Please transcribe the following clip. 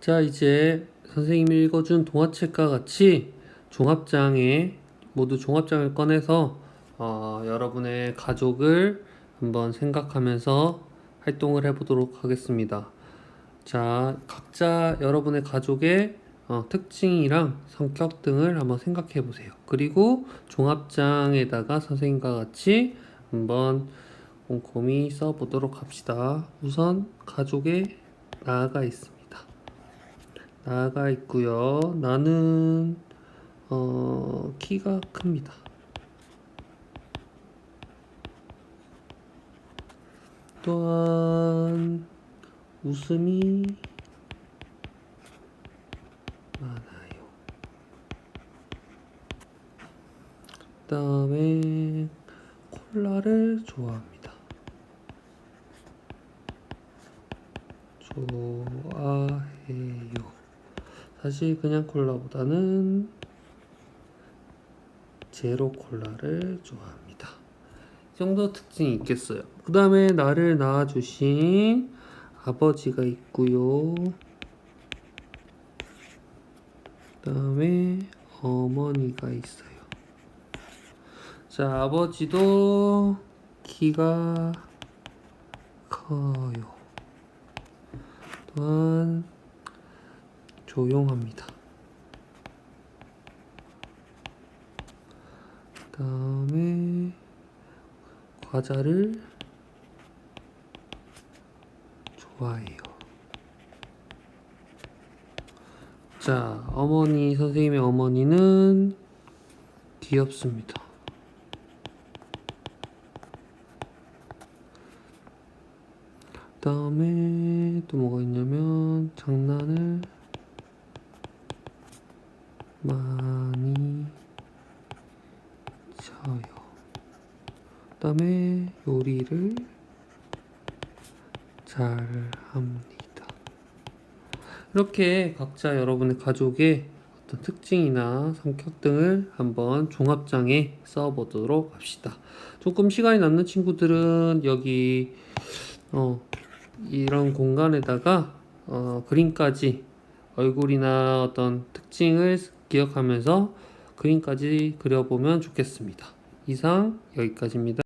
자, 이제 선생님이 읽어준 동화책과 같이 종합장에 모두 종합장을 꺼내서 어, 여러분의 가족을 한번 생각하면서 활동을 해보도록 하겠습니다. 자, 각자 여러분의 가족의 어, 특징이랑 성격 등을 한번 생각해 보세요. 그리고 종합장에다가 선생님과 같이 한번 꼼꼼히 써보도록 합시다. 우선 가족의 나가 있습니다. 나가 있고요. 나는 어, 키가 큽니다. 또한 웃음이 많아요. 그다음에 콜라를 좋아합니다. 좋아해요. 사실 그냥 콜라보다는 제로 콜라를 좋아합니다. 이 정도 특징이 있겠어요. 그 다음에 나를 낳아주신 아버지가 있고요. 그 다음에 어머니가 있어요. 자, 아버지도 키가 커요. 또한 조용합니다. 그 다음에 과자를 좋아해요. 자, 어머니, 선생님의 어머니는 귀엽습니다. 그 다음에 또 뭐가 있냐면 장난을 많이 쳐요. 그 다음에 요리를 잘 합니다. 이렇게 각자 여러분의 가족의 어떤 특징이나 성격 등을 한번 종합장에 써보도록 합시다. 조금 시간이 남는 친구들은 여기 어, 이런 공간에다가 어, 그림까지 얼굴이나 어떤 특징을 기억하면서 그림까지 그려보면 좋겠습니다. 이상 여기까지입니다.